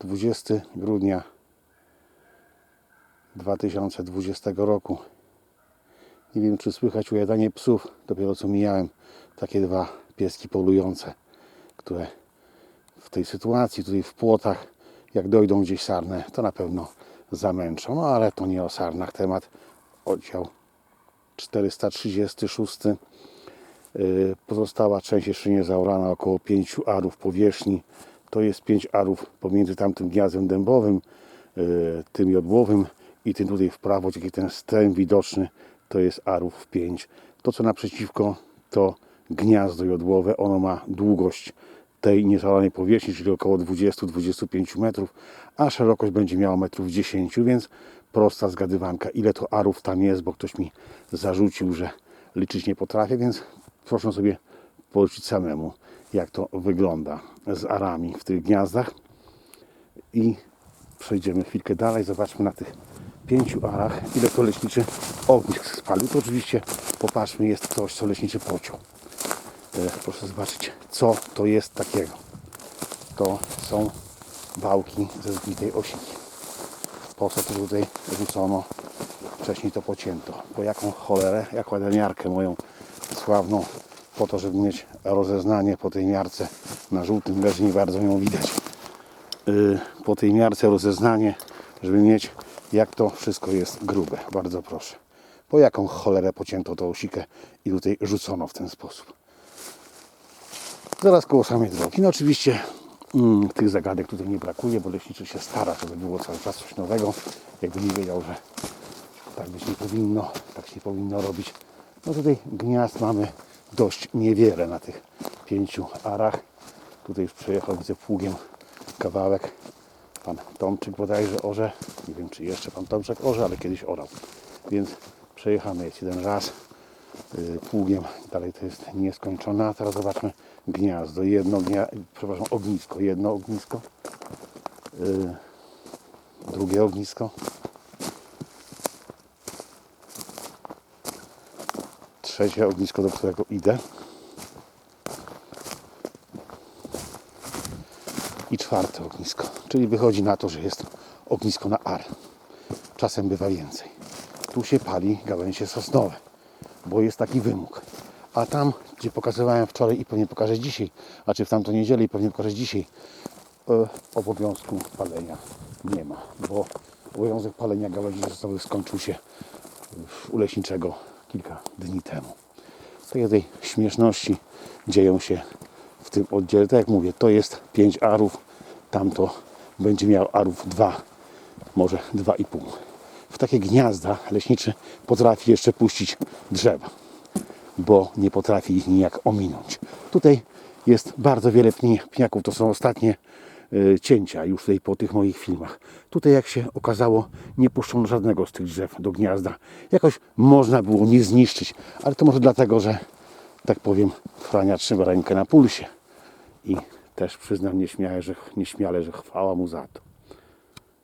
20 grudnia 2020 roku. Nie wiem, czy słychać ujadanie psów. Dopiero co mijałem takie dwa pieski polujące, które w tej sytuacji, tutaj w płotach, jak dojdą gdzieś sarnę, to na pewno zamęczą. No ale to nie o sarnach temat. Oddział 436. Yy, Pozostała część jeszcze nie zaorana, około 5 arów powierzchni. To jest 5 arów pomiędzy tamtym gniazdem dębowym, yy, tym jodłowym i tym tutaj w prawo, gdzie ten stręg widoczny, to jest arów 5. To co naprzeciwko to gniazdo jodłowe. Ono ma długość tej niezaoranej powierzchni, czyli około 20-25 metrów, a szerokość będzie miała metrów 10, więc prosta zgadywanka, ile to arów tam jest, bo ktoś mi zarzucił, że liczyć nie potrafię, więc proszę sobie policzyć samemu, jak to wygląda z arami w tych gniazdach. I przejdziemy chwilkę dalej, zobaczmy na tych pięciu arach, ile to leśniczy ognisk spalił. To oczywiście, popatrzmy, jest coś, co leśniczy pociął. E, Proszę zobaczyć, co to jest takiego. To są wałki ze zbitej osiki. Po co to tutaj rzucono? Wcześniej to pocięto. Po jaką cholerę, jak ładniarkę moją sławną, po to, żeby mieć rozeznanie po tej miarce na żółtym leży, nie bardzo ją widać. Y, Po tej miarce rozeznanie, żeby mieć jak to wszystko jest grube. Bardzo proszę. Po jaką cholerę pocięto tą osikę i tutaj rzucono w ten sposób zaraz koło samej drogi. No oczywiście mm, tych zagadek tutaj nie brakuje, bo leśniczy się stara, żeby było cały czas coś nowego. Jakby nie wiedział, że tak być nie powinno, tak się powinno robić. No tutaj gniazd mamy dość niewiele na tych pięciu arach. Tutaj już przejechał, widzę, pługiem kawałek. Pan Tomczyk bodajże orze. Nie wiem, czy jeszcze pan Tomczyk orze, ale kiedyś orał. Więc przejechany jest jeden raz y, pługiem. Dalej to jest nieskończone. A teraz zobaczmy gniazdo. Jedno gnia... przepraszam, ognisko. Jedno ognisko. Y, drugie ognisko. Trzecie ognisko, do którego idę. I czwarte ognisko. Czyli wychodzi na to, że jest ognisko na ar. Czasem bywa więcej. Tu się pali gałęzie sosnowe, bo jest taki wymóg. A tam, gdzie pokazywałem wczoraj i pewnie pokażę dzisiaj, a czy w tamtą niedzielę i pewnie pokażę dzisiaj, e, obowiązku palenia nie ma, bo obowiązek palenia gałęzi sosowych skończył się u leśniczego kilka dni temu. Takie tutaj śmieszności dzieją się w tym oddziale. Tak jak mówię, to jest 5 arów, tamto będzie miał arów 2, może 2,5. W takie gniazda leśniczy potrafi jeszcze puścić drzewa, bo nie potrafi ich nijak ominąć. Tutaj jest bardzo wiele pni, pniaków, to są ostatnie cięcia już tutaj po tych moich filmach. Tutaj jak się okazało nie puszczono żadnego z tych drzew do gniazda. Jakoś można było nie zniszczyć, ale to może dlatego, że tak powiem Frania trzyma rękę na pulsie i też przyznam nieśmiale, że, nieśmiale, że chwała mu za to.